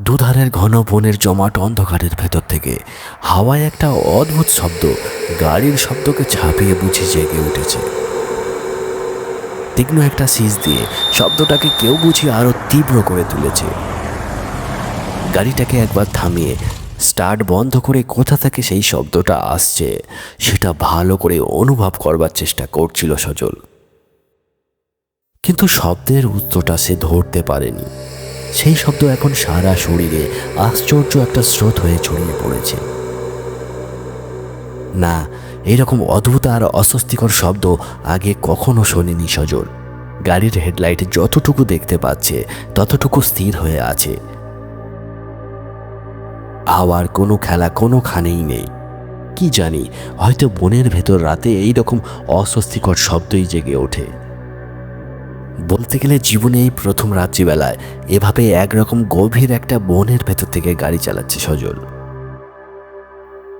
দুধারের ঘন বনের জমাট অন্ধকারের ভেতর থেকে হাওয়ায় একটা অদ্ভুত শব্দ, গাড়ির শব্দকে ছাপিয়ে বুঝি জেগে উঠেছে। তীক্ষ্ণ একটা সিজ দিয়ে শব্দটাকে কেউ বুঝি আরও তীব্র করে তুলেছে। গাড়িটাকে একবার থামিয়ে স্টার্ট বন্ধ করে কোথা থেকে সেই শব্দটা আসছে, সেটা ভালো করে অনুভব করবার চেষ্টা করছিল সজল। কিন্তু শব্দের উত্তরটা সে ধরতে পারেনি। সেই শব্দ এখন সারা শরীরে আশ্চর্য একটা স্রোত হয়ে ছড়িয়ে পড়েছে। না, এরকম অদ্ভুত আর অস্বস্তিকর শব্দ আগে কখনো শোনেনি সজল গাড়ির হেডলাইট যতটুকু দেখতে পাচ্ছে, ততটুকু স্থির হয়ে আছে। হাওয়ার কোনো খেলা কোনোখানেই নেই। কি জানি, হয়তো বনের ভেতর রাতে এই রকম অস্বস্তিকর শব্দই জেগে ওঠে। বলতে গেলে জীবনে এই প্রথম রাত্রিবেলায় এভাবে একরকম গভীর একটা বনের ভেতর থেকে গাড়ি চালাচ্ছে সজল।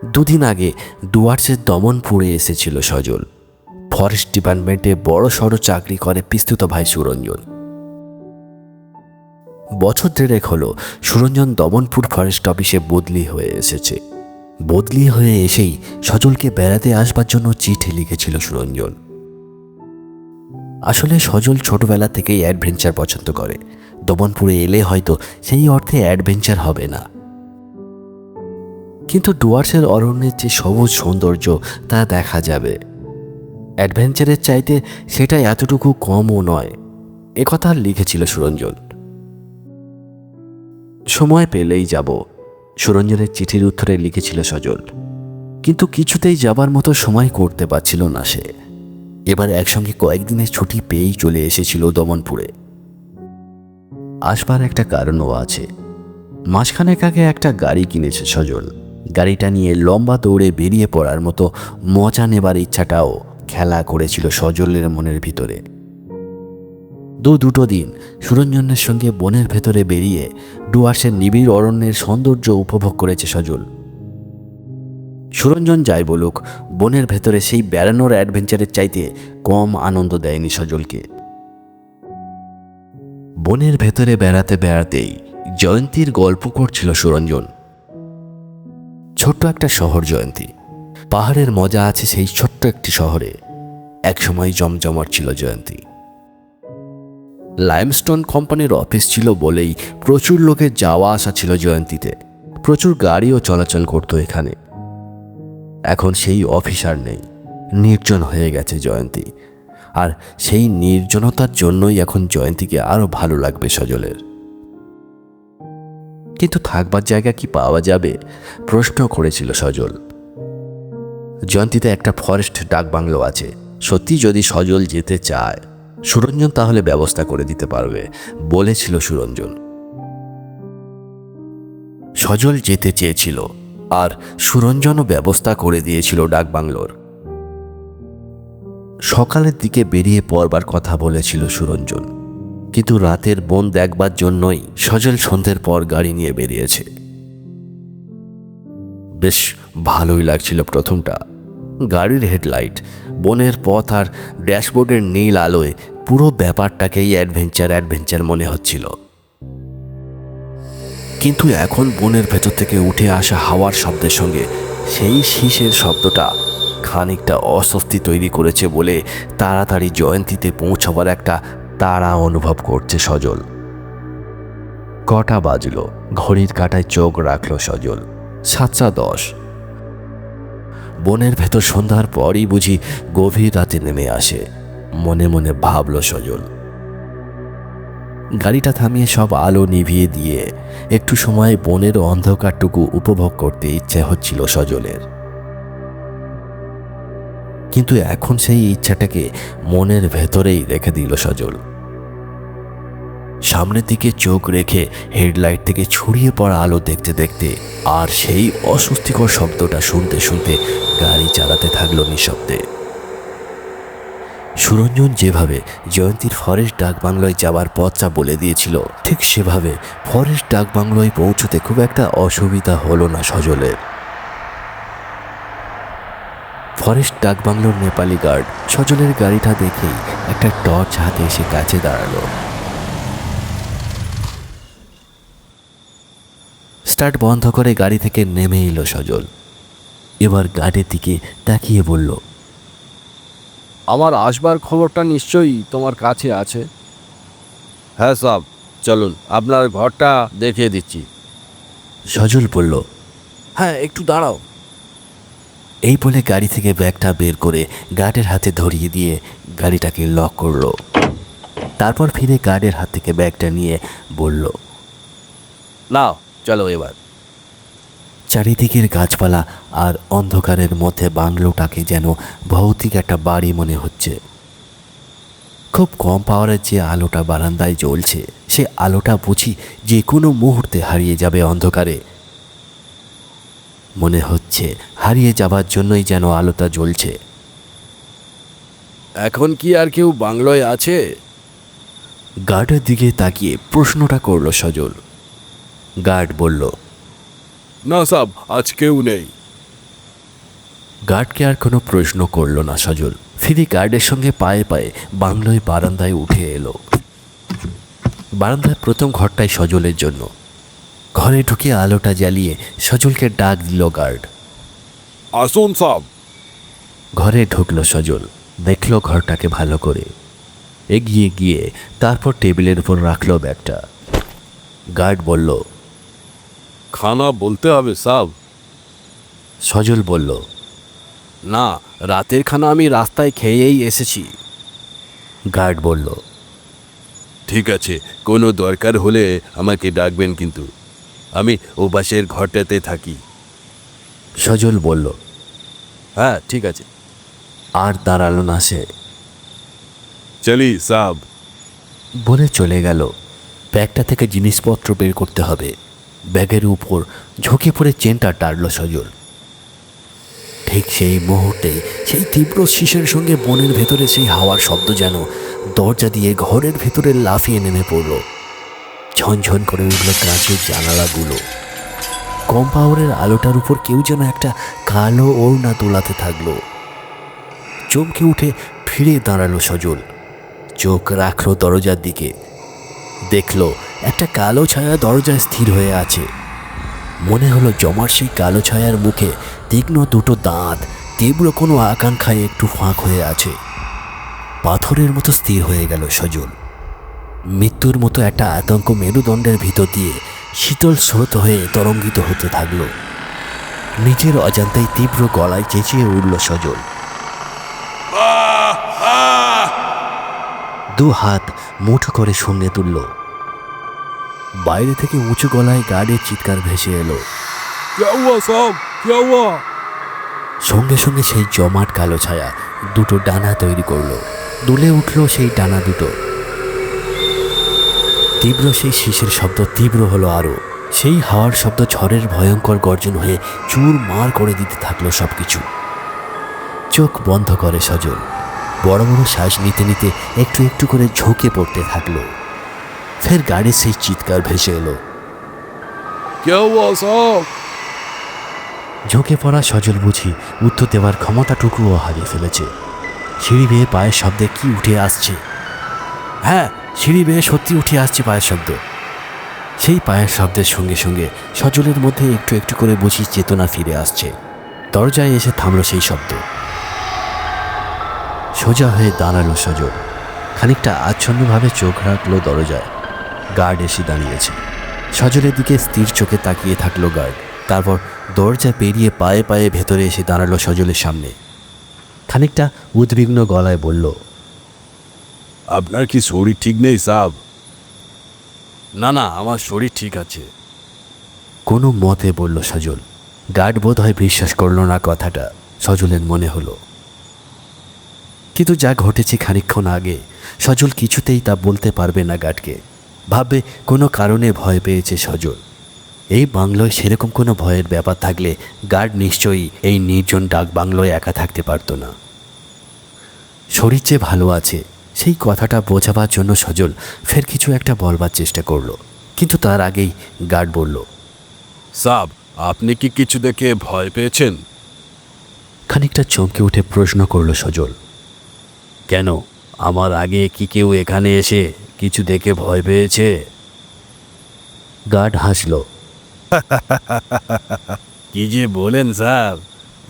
দুদিন আগে ডুয়ার্সের দমনপুরে এসেছিল সজল। ফরেস্ট ডিপার্টমেন্টে বড় সড়ো চাকরি করে পিস্তুত ভাই সুরঞ্জন। বছর দেড়েক হলো সুরঞ্জন দমনপুর ফরেস্ট অফিসে বদলি হয়ে এসেছে। বদলি হয়ে এসেই সজলকে বেড়াতে আসবার জন্য চিঠি লিখেছিল সুরঞ্জন। আসলে সজল ছোটবেলা থেকেই অ্যাডভেঞ্চার পছন্দ করে। দমনপুরে এলে হয়তো সেই অর্থে অ্যাডভেঞ্চার হবে না। কিন্তু ডুয়ার্সের অরণ্যের যে সবুজ সৌন্দর্য, তা দেখা যাবে। অ্যাডভেঞ্চারের চাইতে সেটা এতটুকু কমও নয়। একথা লিখেছিল সুরঞ্জন। সময় পেলেই যাব। সুরঞ্জনের চিঠির উত্তরে লিখেছিল সজল। কিন্তু কিছুতেই যাবার মতো সময় করতে পারছিল না সে। এবার একসঙ্গে কয়েকদিনের ছুটি পেয়েই চলে এসেছিল দমনপুরে। আসবার একটা কারণও আছে। মাসখানেক আগে একটা গাড়ি কিনেছে সজল। গাড়িটা নিয়ে লম্বা দৌড়ে বেরিয়ে পড়ার মতো মজা নেবার ইচ্ছাটাও খেলা করেছিল সজলের মনের ভিতরে। দু দুটো দিন সুরঞ্জনের সঙ্গে বনের ভেতরে বেরিয়ে ডুয়ার্সের নিবিড় অরণ্যের সৌন্দর্য উপভোগ করেছে সজল। সুরঞ্জন যাই বলুক, বনের ভেতরে সেই বেড়ানোর অ্যাডভেঞ্চারের চাইতে কম আনন্দ দেয়নি সজলকে। বনের ভেতরে বেড়াতে বেড়াতেই জয়ন্তীর গল্প করছিল সুরঞ্জন। ছোট্ট একটা শহর জয়ন্তী। পাহাড়ের মজা আছে সেই ছোট্ট একটি শহরে। একসময় জমজমাট ছিল জয়ন্তী। লাইমস্টোন কোম্পানির অফিস ছিল বলেই প্রচুর লোকের যাওয়া আসা ছিল জয়ন্তীতে। প্রচুর গাড়িও চলাচল করতো এখানে। এখন সেই অফিসার নেই। নির্জন হয়ে গেছে জয়ন্তী। আর সেই নির্জনতার জন্যই এখন জয়ন্তীকে আরও ভালো লাগবে সজলের। কিন্তু থাকবার জায়গা কি পাওয়া যাবে? প্রশ্ন করেছিল সজল। জয়ন্তীতে একটা ফরেস্ট ডাক বাংলো আছে। সত্যি যদি সজল যেতে চায়, সুরঞ্জন তাহলে ব্যবস্থা করে দিতে পারবে, বলেছিল সুরঞ্জন। সজল যেতে চেয়েছিল। আর সুরঞ্জনও ব্যবস্থা করে দিয়েছিল ডাকবাংলোর সকালের দিকে বেরিয়ে পড়বার কথা বলেছিল সুরঞ্জন। কিন্তু রাতের বন দেখবার জন্যই সজল সন্ধ্যের পর গাড়ি নিয়ে বেরিয়েছে। বেশ ভালোই লাগছিল প্রথমটা। গাড়ির হেডলাইট, বনের পথ আর ড্যাশবোর্ডের নীল আলোয় পুরো ব্যাপারটাকেই অ্যাডভেঞ্চার অ্যাডভেঞ্চার মনে হচ্ছিল। কিন্তু এখন বনের ভেতর থেকে উঠে আসা হাওয়ার শব্দের সঙ্গে সেই শীষের শব্দটা খানিকটা অস্বস্তি তৈরি করেছে বলে তাড়াতাড়ি জয়ন্তীতে পৌঁছাবার একটা তাড়া অনুভব করছে সজল। কটা বাজলো, ঘড়ির কাটায় চোখ রাখল সজল। সাতটা দশ। বনের ভেতর সন্ধ্যার পরই বুঝি গভীর রাতে নেমে আসে। মনে মনে ভাবল সজল গাড়িটা থামিয়ে সব আলো নিভিয়ে দিয়ে একটু সময় বনের অন্ধকারটুকু উপভোগ করতে ইচ্ছে হচ্ছিল সজলের। কিন্তু এখন সেই ইচ্ছাটাকে মনের ভেতরেই রেখে দিল সজল। সামনের দিকে চোখ রেখে হেডলাইট থেকে ছড়িয়ে পড়া আলো দেখতে দেখতে আর সেই অস্বস্তিকর শব্দটা শুনতে শুনতে গাড়ি চালাতে থাকল নিঃশব্দে। সুরঞ্জন যেভাবে জয়ন্তীর ফরেস্ট ডাক বাংলোয় যাওয়ার পথটা বলে দিয়েছিল, ঠিক সেভাবে ফরেস্ট ডাক বাংলোয় পৌঁছতে খুব একটা অসুবিধা হলো না সজলের ফরেস্ট ডাক বাংলোর নেপালি গার্ড সজলের গাড়িটা দেখেই একটা টর্চ হাতে এসে কাছে দাঁড়াল। স্টার্ট বন্ধ করে গাড়ি থেকে নেমে এলো সজল। এবার গাড়ির দিকে তাকিয়ে বলল আমার আসবার খবরটা নিশ্চয়ই তোমার কাছে আছে। হ্যাঁ সব। চলুন আপনার ঘরটা দেখিয়ে দিচ্ছি। সজল বলল হ্যাঁ একটু দাঁড়াও। এই বলে গাড়ি থেকে ব্যাগটা বের করে গার্ডের হাতে ধরিয়ে দিয়ে গাড়িটাকে লক করল। তারপর ফিরে গার্ডের হাত থেকে ব্যাগটা নিয়ে বলল নাও চলো এবার। চারিদিকের গাছপালা আর অন্ধকারের মধ্যে বাংলোটাকে যেন ভৌতিক একটা বাড়ি মনে হচ্ছে। খুব কম পাওয়ারের যে আলোটা বারান্দায় জ্বলছে সে আলোটা বুঝি যে কোনো মুহূর্তে হারিয়ে যাবে অন্ধকারে। মনে হচ্ছে হারিয়ে যাবার জন্যই যেন আলোটা জ্বলছে। এখন কি আর কেউ বাংলোয় আছে? গার্ডের দিকে তাকিয়ে প্রশ্নটা করল সজল। গার্ড বলল না সাব আজ কেউ নেই। গার্ডকে আর কোনো প্রশ্ন করল না সজল। ফিরি গার্ডের সঙ্গে পায়ে পায়ে বাংলোয় বারান্দায় উঠে এলো। বারান্দায় প্রথম ঘরটাই সজলের জন্য। ঘরে ঢুকে আলোটা জ্বালিয়ে সজলকে ডাক দিল গার্ড। আসুন সাব। ঘরে ঢুকলো সজল দেখল ঘরটাকে ভালো করে। এগিয়ে গিয়ে তারপর টেবিলের উপর রাখল ব্যাগটা। গার্ড বলল খানা বলতে হবে সাব। সজল বলল না রাতের খানা আমি রাস্তায় খেয়েই এসেছি। গার্ড বলল ঠিক আছে কোনো দরকার হলে আমাকে ডাকবেন কিন্তু। আমি ওপাশের ঘরটাতে থাকি। সজল বলল হ্যাঁ ঠিক আছে। আর দাঁড়াল না সে। চলি সাব। বলে চলে গেল। ব্যাগটা থেকে জিনিসপত্র বের করতে হবে। ব্যাগের উপর ঝুঁকে পড়ে চেনটা টাড়ল সজল। ঠিক সেই মুহূর্তে সেই তীব্র শীষের সঙ্গে বনের ভেতরে সেই হাওয়ার শব্দ যেন দরজা দিয়ে ঘরের ভেতরে লাফিয়ে নেমে পড়ল। ঝনঝন করে উঠল কাঁচের জানালাগুলো। কম আলোটার উপর কেউ যেন একটা কালো ওড়না তোলাতে থাকল। চমকে উঠে ফিরে দাঁড়াল সজল। চোখ রাখল দরজার দিকে। দেখল একটা কালো ছায়া দরজায় স্থির হয়ে আছে। মনে হলো জমার সেই কালো ছায়ার মুখে তীক্ষ্ণ দুটো দাঁত তীব্র কোনো আকাঙ্ক্ষায় একটু ফাঁক হয়ে আছে। পাথরের মতো স্থির হয়ে গেল সজল। মৃত্যুর মতো একটা আতঙ্ক মেরুদণ্ডের ভিতর দিয়ে শীতল স্রোত হয়ে তরঙ্গিত হতে থাকল। নিজের অজান্তেই তীব্র গলায় চেঁচিয়ে উঠল সজল। দু হাত মুঠো করে সঙ্গে তুলল। বাইরে থেকে উঁচু গলায় গার্ডের চিৎকার ভেসে এলো। সঙ্গে সঙ্গে সেই জমাট কালো ছায়া দুটো ডানা তৈরি করল। দুলে উঠল সেই ডানা দুটো। তীব্র সেই শিশির শব্দ তীব্র হলো আরও সেই হাওয়ার শব্দ ঝড়ের ভয়ঙ্কর গর্জন হয়ে চুর মার করে দিতে থাকল সব কিছু চোখ বন্ধ করে সজল। বড় বড় শ্বাস নিতে নিতে একটু একটু করে ঝোঁকে পড়তে থাকল। ফের গাড়ি সেই চিৎকার ভেসে এলো। কেউ ঝোঁকে পড়া সজল বুঝি উত্তর দেওয়ার ক্ষমতাটুকুও হারিয়ে ফেলেছে। সিঁড়ি বেয়ে পায়ের শব্দে কি উঠে আসছে? হ্যাঁ সিঁড়ি বেয়ে সত্যি উঠে আসছে পায়ের শব্দ। সেই পায়ের শব্দের সঙ্গে সঙ্গে সজলের মধ্যে একটু একটু করে বুঝি চেতনা ফিরে আসছে। দরজায় এসে থামল সেই শব্দ। সোজা হয়ে দাঁড়াল সজল। খানিকটা আচ্ছন্নভাবে চোখ রাখল দরজায়। গার্ড এসে দাঁড়িয়েছে। সজলের দিকে স্থির চোখে তাকিয়ে থাকল গার্ড। তারপর দরজা পেরিয়ে পায়ে পায়ে ভেতরে এসে দাঁড়াল সজলের সামনে। খানিকটা উদ্বিগ্ন গলায় বলল আপনার কি শরীর ঠিক নেই সাব? না না আমার শরীর ঠিক আছে। কোনো মতে বলল সজল। গার্ড বোধ হয় বিশ্বাস করল না কথাটা সজলের মনে হলো। কিন্তু যা ঘটেছে খানিকক্ষণ আগে সজল কিছুতেই তা বলতে পারবে না গার্ডকে। ভাববে কোনো কারণে ভয় পেয়েছে সজল। এই বাংলোয় সেরকম কোনো ভয়ের ব্যাপার থাকলে গার্ড নিশ্চয়ই এই নির্জন ডাক বাংলোয় একা থাকতে পারতো না। শরীর যে ভালো আছে সেই কথাটা বোঝাবার জন্য সজল ফের কিছু একটা বলবার চেষ্টা করল। কিন্তু তার আগেই গার্ড বলল সাব আপনি কি কিছু দেখে ভয় পেয়েছেন? খানিকটা চমকে উঠে প্রশ্ন করল সজল কেন আমার আগে কি কেউ এখানে এসে কিছু দেখে ভয় পেয়েছে। গার্ড হাসল। কি যে বলেন স্যার।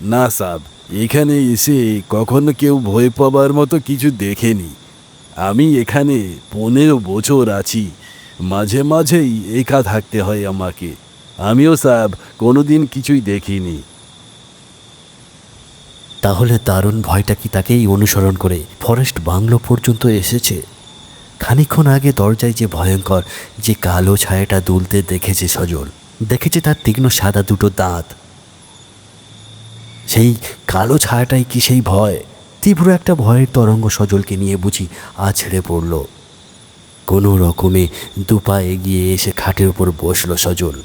না স্যার এখানে এসে কখনো কেউ ভয় পাবার মতো কিছু দেখেনি। আমি এখানে পনেরো বছর আছি। মাঝে মাঝেই একা থাকতে হয় আমাকে। আমিও স্যার কোনোদিন কিছুই দেখিনি। তাহলে দারুণ ভয়টা কি তাকেই অনুসরণ করে ফরেস্ট বাংলো পর্যন্ত এসেছে? খানিকক্ষণ আগে দরজায় যে ভয়ঙ্কর, যে কালো ছায়াটা দুলতে দেখেছে সজল, দেখেছে তার তীক্ষ্ণ সাদা দুটো দাঁত। সেই কালো ছায়াটাই কি সেই ভয়? তীব্র একটা ভয়ের তরঙ্গ সজলকে নিয়ে বুঝি আছড়ে পড়ল। কোনো রকমে দুপা এগিয়ে এসে খাটের উপর বসল সজল।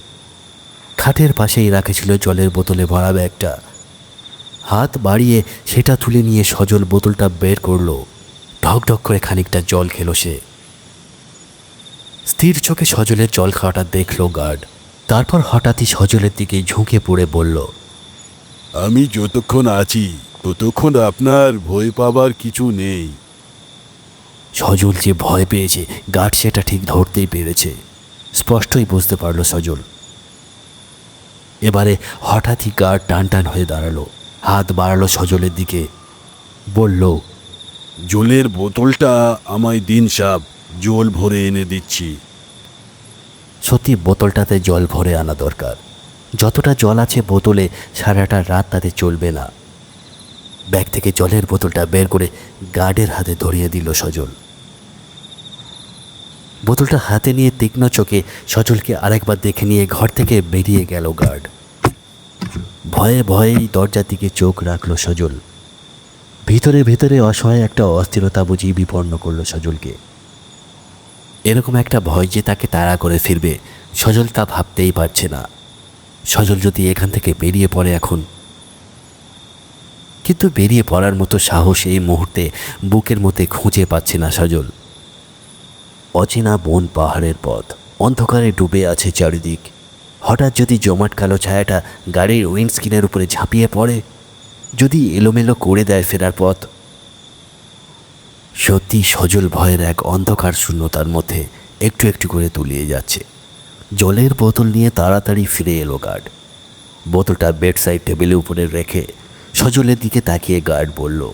খাটের পাশেই রাখেছিল জলের বোতলে ভরা ব্যাগটা। হাত বাড়িয়ে সেটা তুলে নিয়ে সজল বোতলটা বের করল। ঢক ঢক করে খানিকটা জল খেলো সে। স্থির চোখে সজলের জল খাওয়াটা দেখল গার্ড। তারপর হঠাৎই সজলের দিকে ঝুঁকে পড়ে বলল আমি যতক্ষণ আছি ততক্ষণ আপনার ভয় পাবার কিছু নেই। সজল যে ভয় পেয়েছে গার্ড সেটা ঠিক ধরতেই পেরেছে। স্পষ্টই বুঝতে পারল সজল। এবারে হঠাৎই গার্ড টান টান হয়ে দাঁড়াল। হাত বাড়ালো সজলের দিকে। বলল জলের বোতলটা আমায় দিন সাপ জল ভরে এনে দিচ্ছি। সত্যি বোতলটাতে জল ভরে আনা দরকার। যতটা জল আছে বোতলে, সারাটা রাত তাতে চলবে না। ব্যাগ থেকে জলের বোতলটা বের করে গার্ডের হাতে ধরিয়ে দিল সজল। বোতলটা হাতে নিয়ে তীক্ষ্ণ চোখে সজলকে আরেকবার দেখে নিয়ে ঘর থেকে বেরিয়ে গেল গার্ড। ভয়ে ভয়েই দরজার দিকে চোখ রাখল সজল। ভিতরে ভিতরে অসহায় একটা অস্থিরতা বুঝি বিপন্ন করল সজলকে। এরকম একটা ভয় যে তাকে তাড়া করে ফিরবে, সজল তা ভাবতেই পারছে না। সজল যদি এখান থেকে বেরিয়ে পড়ে এখন। কিন্তু বেরিয়ে পড়ার মতো সাহস এই মুহূর্তে বুকের মধ্যে খুঁজে পাচ্ছে না সজল। অচেনা বন পাহাড়ের পথ, অন্ধকারে ডুবে আছে চারিদিক। হঠাৎ যদি জমাট কালো ছায়াটা গাড়ির উইন্ডস্ক্রিনের উপরে ঝাঁপিয়ে পড়ে যদি এলোমেলো করে দেয় ফেরার পথ সত্যি সজল ভয়ের এক অন্ধকার শূন্যতার মধ্যে একটু একটু করে তুলিয়ে যাচ্ছে। জলের বোতল নিয়ে তাড়াতাড়ি ফিরে এলো গার্ড। বোতলটা বেড সাইড টেবিলের উপরে রেখে সজলের দিকে তাকিয়ে গার্ড বলল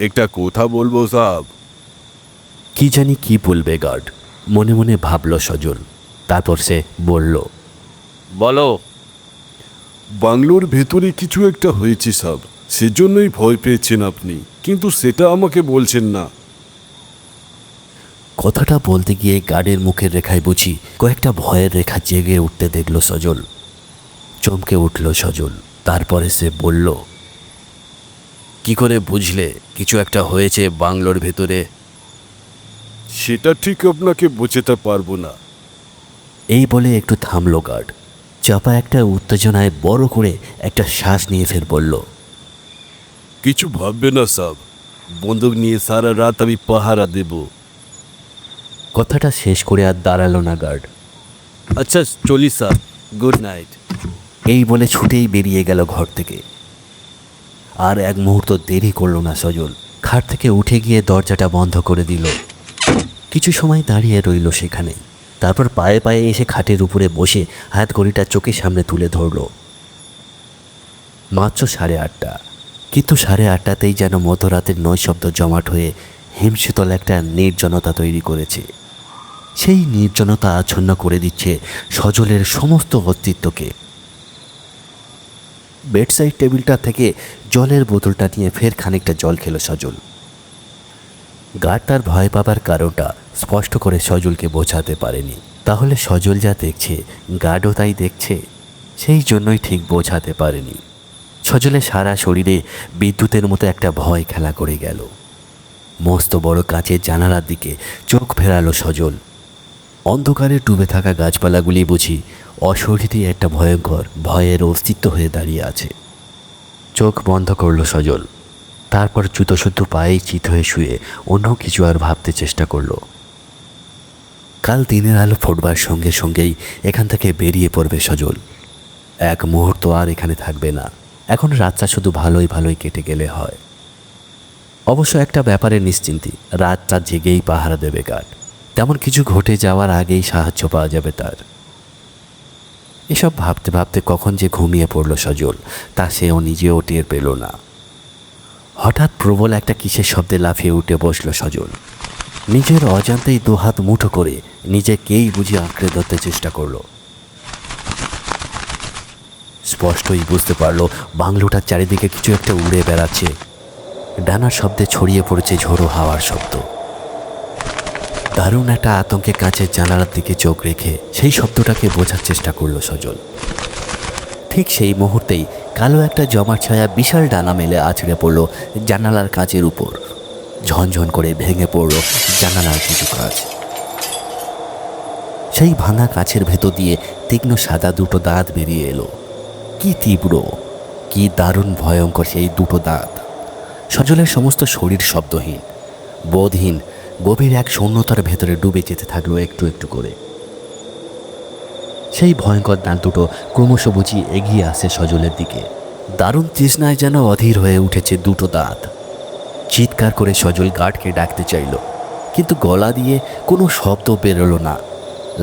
একটা কথা বলব সাব? কি জানি কি বলবে গার্ড? মনে মনে ভাবল সজল। তারপর সে বলল বলো। বাংলোর ভেতরে কিছু একটা হয়েছে সব। সেজন্যই ভয় পেয়েছেন আপনি। কিন্তু সেটা আমাকে বলছেন না। কথাটা বলতে গিয়ে গার্ডের মুখের রেখায় বুঝি কয়েকটা ভয়ের রেখা জেগে উঠতে দেখল সজল। চমকে উঠল সজল। তারপরে সে বলল কি করে বুঝলে কিছু একটা হয়েছে বাংলোর ভেতরে? সেটা ঠিক আপনাকে বোঝাতে পারব না। এই বলে একটু থামলো গার্ড। চাপা একটা উত্তেজনায় বড় করে একটা শ্বাস নিয়ে ফের বলল কিছু ভাববে না সব। বন্দুক নিয়ে সারা রাত আমি পাহারা দেব। কথাটা শেষ করে আর দাঁড়াল না গার্ড। আচ্ছা চলি স্যার গুড নাইট। এই বলে ছুটেই বেরিয়ে গেল ঘর থেকে। আর এক মুহূর্ত দেরি করল না সজল। খাট থেকে উঠে গিয়ে দরজাটা বন্ধ করে দিল। কিছু সময় দাঁড়িয়ে রইল সেখানে তারপর পায়ে পায়ে এসে খাটের উপরে বসে হাত ঘড়িটা চোখের সামনে তুলে ধরল। মাত্র সাড়ে আটটা। কিন্তু সাড়ে আটটাতেই যেন মধ্যরাতের নৈশব্দ জমাট হয়ে হিমশীতল একটা নির্জনতা তৈরি করেছে। সেই নির্জনতা আচ্ছন্ন করে দিচ্ছে সজলের সমস্ত অস্তিত্বকে। বেডসাইড টেবিলটা থেকে জলের বোতলটা নিয়ে ফের খানিকটা জল খেলো সজল। গার্ডটার ভয় পাবার কারণটা স্পষ্ট করে সজলকে বোঝাতে পারেনি। তাহলে সজল যা দেখছে, গার্ডও তাই দেখছে? সেই জন্যই ঠিক বোঝাতে পারেনি। সজলের সারা শরীরে বিদ্যুতের মতো একটা ভয় খেলা করে গেল। মস্ত বড় কাঁচের জানালার দিকে চোখ ফেরালো সজল। অন্ধকারে ডুবে থাকা গাছপালাগুলি বুঝি অশরীরই একটা ভয়ঙ্কর, ভয়ের অস্তিত্ব হয়ে দাঁড়িয়ে আছে। চোখ বন্ধ করল সজল। তারপর জুতোশুদ্ধ পায়ে চিত হয়ে শুয়ে অন্য কিছু আর ভাবতে চেষ্টা করল। কাল দিনের আলো ফোটবার সঙ্গে সঙ্গেই এখান থেকে বেরিয়ে পড়বে সজল। এক মুহূর্ত আর এখানে থাকবে না। এখন রাতটা শুধু ভালোই ভালোই কেটে গেলে হয়। অবশ্য একটা ব্যাপারে নিশ্চিন্তি, রাতটা জেগেই পাহারা দেবে কাঠ তেমন কিছু ঘটে যাওয়ার আগেই সাহায্য পাওয়া যাবে তার। এসব ভাবতে ভাবতে কখন যে ঘুমিয়ে পড়ল সজল, তা সেও নিজেও টের পেল না। হঠাৎ প্রবল একটা কিসের শব্দে লাফিয়ে উঠে বসল সজল। নিজের অজান্তেই দুহাত মুঠো করে নিজেকেই বুঝি আঁকড়ে ধরতে চেষ্টা করল। স্পষ্টই বুঝতে পারল বাংলোটার চারিদিকে কিছু একটা উড়ে বেড়াচ্ছে। ডানার শব্দে ছড়িয়ে পড়েছে ঝোড়ো হাওয়ার শব্দ। দারুণ একটা আতঙ্কে কাঁচের জানালার দিকে চোখ রেখে সেই শব্দটাকে বোঝার চেষ্টা করল সজল। ঠিক সেই মুহূর্তেই কালো একটা জমার ছায়া বিশাল ডানা মেলে আছড়ে পড়ল জানালার কাঁচের উপর। ঝনঝন করে ভেঙে পড়ল জানালার কিছু কাজ সেই ভাঙা কাছের ভেতর দিয়ে তীক্ষ্ণ সাদা দুটো দাঁত বেরিয়ে এলো। কি তীব্র, কি দারুণ ভয়ঙ্কর সেই দুটো দাঁত। সজলের সমস্ত শরীর শব্দহীন, বোধহীন, গভীর এক শূন্যতার ভেতরে ডুবে যেতে থাকল একটু একটু করে। সেই ভয়ঙ্কর দাঁত দুটো ক্রমশ বুঝি এগিয়ে আসে সজলের দিকে। দারুণ তৃষ্ণায় যেন অধীর হয়ে উঠেছে দুটো দাঁত। চিৎকার করে সজল গার্ডকে ডাকতে চাইল, কিন্তু গলা দিয়ে কোনো শব্দ বেরোলো না।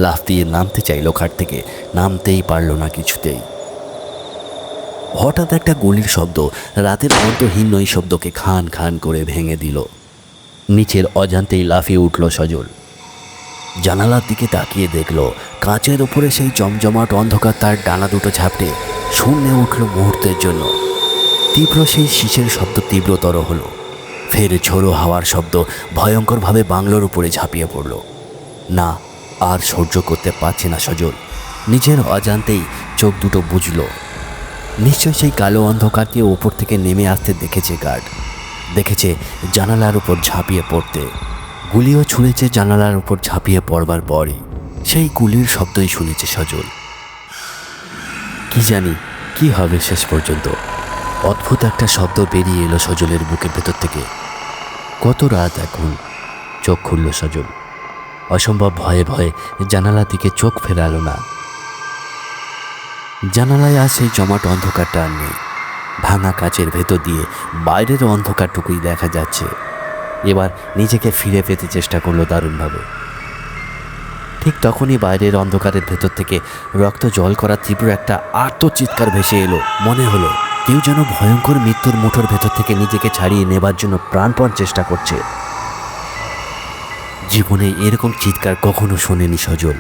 লাফ দিয়ে নামতে চাইলো খাট থেকে, নামতেই পারল না কিছুতেই। হঠাৎ একটা গুলির শব্দ রাতের অন্তহীন ওই শব্দকে খান খান করে ভেঙে দিল। নিচের অজান্তেই লাফিয়ে উঠল সজল। জানালার দিকে তাকিয়ে দেখল, কাঁচের ওপরে সেই জমজমাট অন্ধকার তার ডানা দুটো ঝাপটে শূন্যে উঠল মুহূর্তের জন্য। তীব্র সেই শীষের শব্দ তীব্রতর হলো। ফের ঝোড়ো হাওয়ার শব্দ ভয়ঙ্করভাবে বাংলোর উপরে ঝাঁপিয়ে পড়ল। না, আর সহ্য করতে পারছে না সজল। নিজের অজান্তেই চোখ দুটো বুঝল। নিশ্চয় সেই কালো অন্ধকারকে ওপর থেকে নেমে আসতে দেখেছে গার্ড। দেখেছে জানালার উপর ঝাঁপিয়ে পড়তে। গুলিও ছুঁড়েছে জানালার উপর ঝাঁপিয়ে পড়বার পরই। সেই গুলির শব্দই শুনেছে সজল। কি জানি, কি হবে শেষ পর্যন্ত। অদ্ভুত একটা শব্দ বেরিয়ে এলো সজলের বুকের ভেতর থেকে। কত রাত এখন? চোখ খুলল সজল। অসম্ভব ভয়ে ভয়ে জানালার দিকে চোখ ফেরালো না। জানালায় আর সেই জমাট অন্ধকারটা আর নেই। ভাঙা কাচের ভেতর দিয়ে বাইরের অন্ধকারটুকুই দেখা যাচ্ছে। এবার নিজেকে ফিরে পেতে চেষ্টা করল দারুণভাবে। ঠিক তখনই বাইরের অন্ধকারের ভেতর থেকে রক্ত জল করা তীব্র একটা আর্তচিৎকার ভেসে এলো। মনে হলো, কেউ যেন ভয়ঙ্কর মৃত্যুর মুঠোর ভেতর থেকে নিজেকে ছাড়িয়ে নেবার জন্য প্রাণপণ চেষ্টা করছে। জীবনে এরকম চিৎকার কখনো শোনেনি সজল।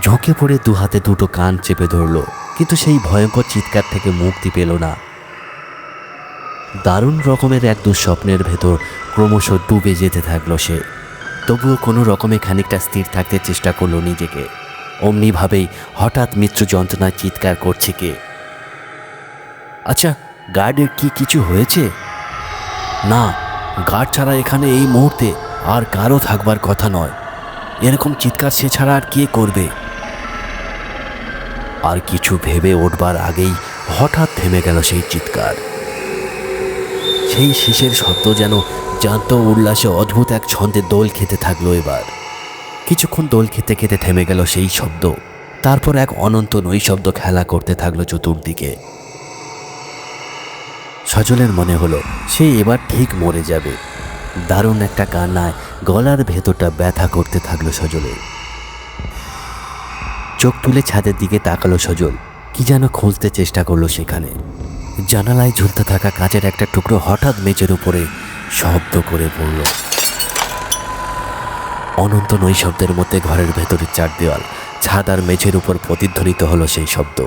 ঝোঁকে পড়ে দু হাতে দুটো কান চেপে ধরল, কিন্তু সেই ভয়ঙ্কর চিৎকার থেকে মুক্তি পেল না। দারুণ রকমের এক দুঃস্বপ্নের ভেতর ক্রমশ ডুবে যেতে থাকল সে। তবুও কোনো রকমে খানিকটা স্থির থাকতে চেষ্টা করল নিজেকে। অমনিভাবেই হঠাৎ মৃত্যু যন্ত্রণায় চিৎকার করছে কে? আচ্ছা গার্ডের কি কিছু হয়েছে? না, গার্ড ছাড়া এখানে এই মুহূর্তে আর কারও থাকবার কথা নয়। এরকম চিৎকার সে ছাড়া আর কে করবে? আর কিছু ভেবে উঠবার আগেই হঠাৎ থেমে গেল সেই চিৎকার। সেই শীষের শব্দ যেন জান্ত উল্লাসে অদ্ভুত এক ছন্দে দোল খেতে থাকল এবার। কিছুক্ষণ দোল খেতে খেতে থেমে গেল সেই শব্দ। তারপর এক অনন্ত নৈশব্দ খেলা করতে থাকল চতুর্দিকে। সজলের মনে হলো, সে এবার ঠিক মরে যাবে। দারুণ একটা কান্নায় গলার ভেতরটা ব্যথা করতে থাকল সজলের চোখ তুলে ছাদের দিকে তাকালো সজল, কি যেন খুঁজতে চেষ্টা করল সেখানে। জানালায় ঝুলতে থাকা কাঁচের একটা টুকরো হঠাৎ মেঝের উপরে শব্দ করে পড়ল। অনন্ত নৈশব্দের মধ্যে ঘরের ভেতরের চার দেওয়াল, ছাদ আর মেঝের উপর প্রতিধ্বনিত হলো সেই শব্দ।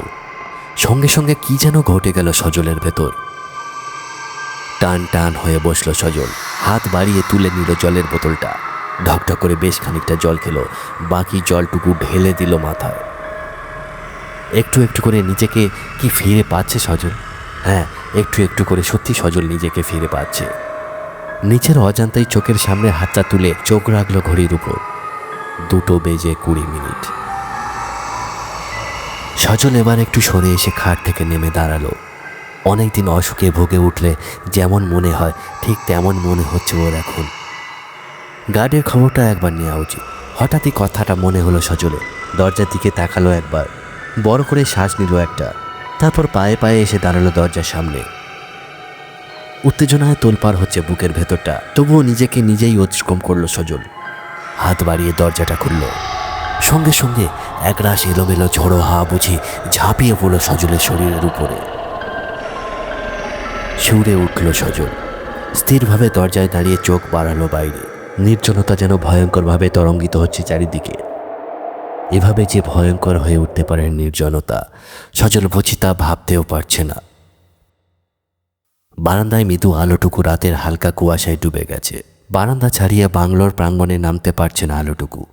সঙ্গে সঙ্গে কি যেন ঘটে গেল সজলের ভেতর। টান টান হয়ে বসল সজল, হাত বাড়িয়ে তুলে নিল জলের বোতলটা। ঢকঢক করে বেশ খানিকটা জল খেলো, বাকি জলটুকু ঢেলে দিল মাথায়। একটু একটু করে নিজেকে কি ফিরে পাচ্ছে সজল? হ্যাঁ একটু একটু করে সত্যি সজল নিজেকে ফিরে পাচ্ছে। নিচের অজান্তাই চোখের সামনে হাতটা তুলে চোখ রাখল ঘড়ির উপর। দুটো বেজে কুড়ি মিনিট। সজল এবার একটু সরে এসে খাট থেকে নেমে দাঁড়াল। অনেকদিন অসুখে ভুগে উঠলে যেমন মনে হয়, ঠিক তেমন মনে হচ্ছে ওর এখন। গার্ডের খবরটা একবার নেওয়া উচিত। হঠাৎই কথাটা মনে হলো সজলে দরজার দিকে তাকালো একবার। বড় করে শ্বাস নিল একটা। তারপর পায়ে পায়ে এসে দাঁড়াল দরজার সামনে। উত্তেজনায় তোলপার হচ্ছে বুকের ভেতরটা, তবুও নিজেকে নিজেই অতিক্রম করল সজল। হাত বাড়িয়ে দরজাটা খুলল। সঙ্গে সঙ্গে একরাশ এলোমেলো ঝোড়ো হাওয়া বুঝি ঝাঁপিয়ে পড়ল সজলের শরীরের উপরে। শিউরে উঠল সজল। স্থিরভাবে দরজায় দাঁড়িয়ে চোখ বাড়ালো বাইরে। নির্জনতা যেন ভয়ঙ্করভাবে তরঙ্গিত হচ্ছে চারিদিকে। এভাবে যে ভয়ঙ্কর হয়ে উঠতে পারে নির্জনতা, সজল বুঝি ভাবতেও পারছে না। বারান্দায় মৃদু আলোটুকু রাতের হালকা কুয়াশায় ডুবে গেছে। বারান্দা ছাড়িয়ে বাংলোর প্রাঙ্গণে নামতে পারছে না আলোটুকু।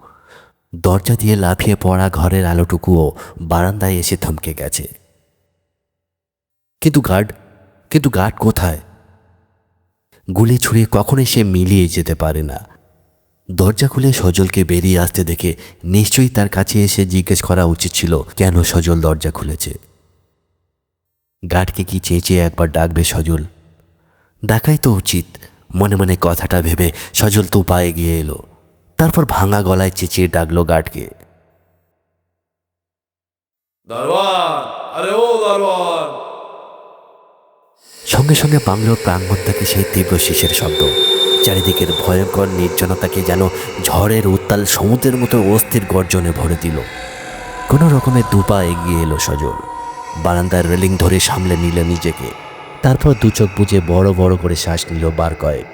দরজা দিয়ে লাফিয়ে পড়া ঘরের আলোটুকুও বারান্দায় এসে থমকে গেছে। কিন্তু গার্ড কিন্তু গার্ড কোথায়? গুলি ছুঁড়ে কখনোই সে মিলিয়ে যেতে পারে না। দরজা খুলে সজলকে বেরিয়ে আসতে দেখে নিশ্চয়ই তার কাছে এসে জিজ্ঞেস করা উচিত ছিল কেন সজল দরজা খুলেছে? গার্ডকে কি চেঁচিয়ে একবার ডাকবে সজল? ডাকাই তো উচিত। মনে মনে কথাটা ভেবে সজল তো পায়ে গিয়ে এলো। তারপর ভাঙা গলায় চেঁচিয়ে ডাকলো গার্ডকে। দারোয়ান সঙ্গে সঙ্গে বাংলোর প্রাঙ্গণ থেকে সেই তীব্র শীষের শব্দ। চারিদিকের ভয়ঙ্কর নির্জনতাকে যেন ঝড়ের উত্তাল সমুদ্রের মতো অস্থির গর্জনে ভরে দিল। কোনো রকমে দুপা এগিয়ে এলো সজল। বারান্দার রেলিং ধরে সামলে নিল নিজেকে। তারপর দু চোখ বুঝে বড় বড় করে শ্বাস নিল বার কয়েক।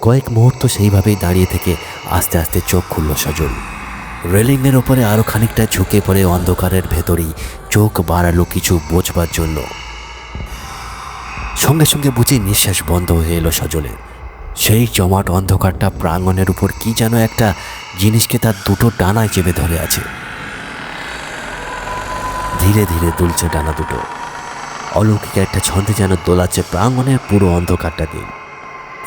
কয়েক মুহূর্ত সেইভাবেই দাঁড়িয়ে থেকে আস্তে আস্তে চোখ খুলল সজল। রেলিংয়ের ওপরে আরও খানিকটা ঝুঁকে পড়ে অন্ধকারের ভেতরেই চোখ বাড়ালো কিছু বোঝবার জন্য। সঙ্গে সঙ্গে বুঝি নিঃশ্বাস বন্ধ হয়ে এলো সজলের সেই জমাট অন্ধকারটা প্রাঙ্গণের উপর কি যেন একটা জিনিসকে তার দুটো ডানায় চেপে ধরে আছে। ধীরে ধীরে দুলছে ডানা দুটো। অলৌকিক একটা ছন্দে যেন দোলাচ্ছে প্রাঙ্গণের পুরো অন্ধকারটাকে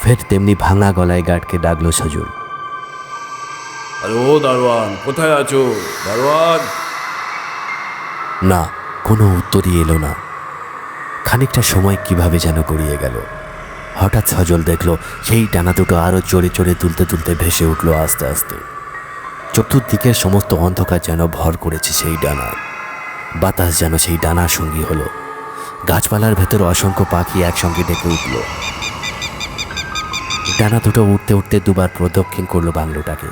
ফের তেমনি ভাঙা গলায় গার্ডকে ডাকলো সজল। দারোয়ান কোথায় আছো? দারোয়ান? না কোনো উত্তরই এলো না। খানিকটা সময় কীভাবে যেন গড়িয়ে গেল। হঠাৎ সজল দেখল, সেই ডানা দুটো আরও চড়ে চড়ে তুলতে তুলতে ভেসে উঠল আস্তে আস্তে। চতুর্দিকের সমস্ত অন্ধকার যেন ভর করেছে সেই ডানা। বাতাস যেন সেই ডানার সঙ্গী হলো। গাছপালার ভেতর অসংখ্য পাখি একসঙ্গে ডেকে উঠল। ডানা দুটো উঠতে উঠতে দুবার প্রদক্ষিণ করল বাংলোটাকে।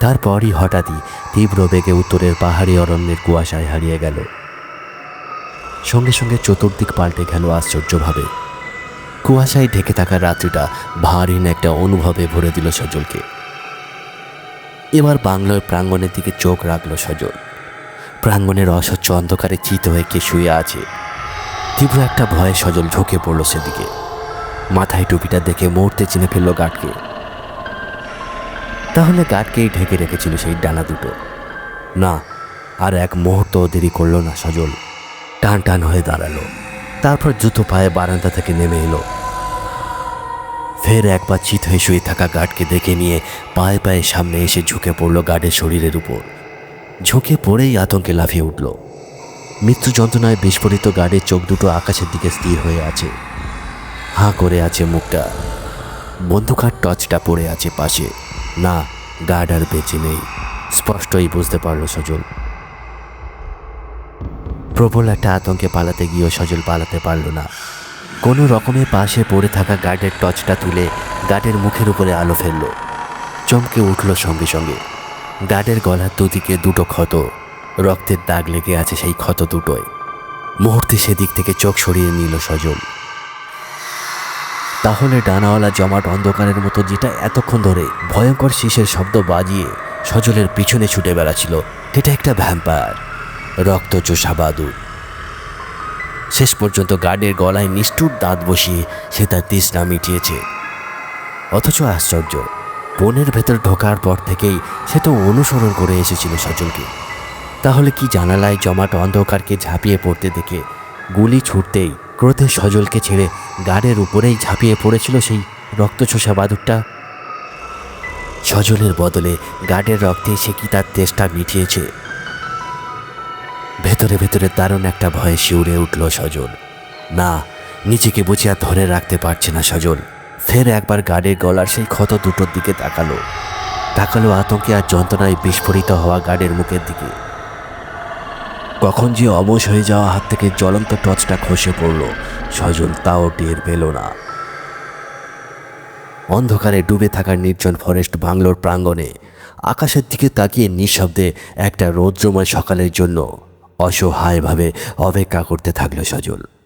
তারপরই হঠাৎই তীব্র বেগে উত্তরের পাহাড়ি অরণ্যের কুয়াশায় হারিয়ে গেল। সঙ্গে সঙ্গে চতুর্দিক পাল্টে গেল আশ্চর্যভাবে। কুয়াশায় ঢেকে থাকা রাত্রিটা ভারীন একটা অনুভবে ভরে দিল সজলকে। এবার বাংলোর প্রাঙ্গণের দিকে চোখ রাখল সজল। প্রাঙ্গণের অস্বচ্ছ অন্ধকারে চিত হয়ে কে শুয়ে আছে? তীব্র একটা ভয়ে সজল ঝুঁকে পড়ল সেদিকে। মাথায় টুপিটা দেখে মুহূর্তে চিনে ফেলল গাঠকে তাহলে গাঠকেই ঢেকে রেখেছিল সেই ডানা দুটো। না, আর এক মুহূর্ত দেরি করল না সজল। টান টান হয়ে দাঁড়াল। তারপর জুতো পায়ে বারান্দা থেকে নেমে এলো। ফের একবার চিত হয়ে শুয়ে থাকা গার্ডকে দেখে নিয়ে পায়ে পায়ে সামনে এসে ঝুঁকে পড়ল গার্ডের শরীরের উপর। ঝুঁকে পড়েই আতঙ্কে লাফিয়ে উঠল। মৃত্যু যন্ত্রণায় বিস্ফোরিত গার্ডের চোখ দুটো আকাশের দিকে স্থির হয়ে আছে। হাঁ করে আছে মুখটা। বন্দুকার টর্চটা পড়ে আছে পাশে। না, গার্ড আর বেঁচে নেই। স্পষ্টই বুঝতে পারল সজল। প্রবল একটা আতঙ্কে পালাতে গিয়েও সজল পালাতে পারল না। কোনো রকমে পাশে পড়ে থাকা গার্ডের টর্চটা তুলে গার্ডের মুখের উপরে আলো ফেলল। চমকে উঠল সঙ্গে সঙ্গে। গার্ডের গলার দুদিকে দুটো ক্ষত। রক্তের দাগ লেগে আছে সেই ক্ষত দুটোয়। মুহূর্তে সেদিক থেকে চোখ সরিয়ে নিল সজল। তাহলে ডানাওয়ালা জমাট অন্ধকারের মতো যেটা এতক্ষণ ধরে ভয়ঙ্কর শীষের শব্দ বাজিয়ে সজলের পিছনে ছুটে বেড়াচ্ছিল এটা একটা ভ্যাম্পায়ার। রক্ত চোষা বাদুর। শেষ পর্যন্ত গার্ডের গলায় নিষ্ঠুর দাঁত বসিয়ে সে তার তৃষ্ণা মিটিয়েছে। অথচ আশ্চর্য, বনের ভেতর ঢোকার পর থেকেই সে তো অনুসরণ করে এসেছিল সজলকে। তাহলে কি জানালায় জমাট অন্ধকারকে ঝাঁপিয়ে পড়তে দেখে গুলি ছুটতেই ক্রোধে সজলকে ছেড়ে গার্ডের উপরেই ঝাঁপিয়ে পড়েছিল সেই রক্তচোষা বাদুরটা? সজলের বদলে গার্ডের রক্তে সে কি তার তেষ্টা মিটিয়েছে? ভেতরে ভেতরে দারুণ একটা ভয়ে শিউরে উঠল সজল। না নিজেকে বুঝে আর ধরে রাখতে পারছে না সজল। ফের একবার গাড়ির গলার সেই ক্ষত দুটোর দিকে তাকালো। তাকালো আতঙ্কে আর যন্ত্রণায় বিস্ফোরিত হওয়া গার্ডের মুখের দিকে। কখন যে অবশ হয়ে যাওয়া হাত থেকে জ্বলন্ত টর্চটা খসে পড়ল, সজল তাও টের পেল না। অন্ধকারে ডুবে থাকা নির্জন ফরেস্ট বাংলোর প্রাঙ্গণে আকাশের দিকে তাকিয়ে নিঃশব্দে একটা রৌদ্রময় সকালের জন্য অসহায়ভাবে অপেক্ষা করতে থাকল সজল।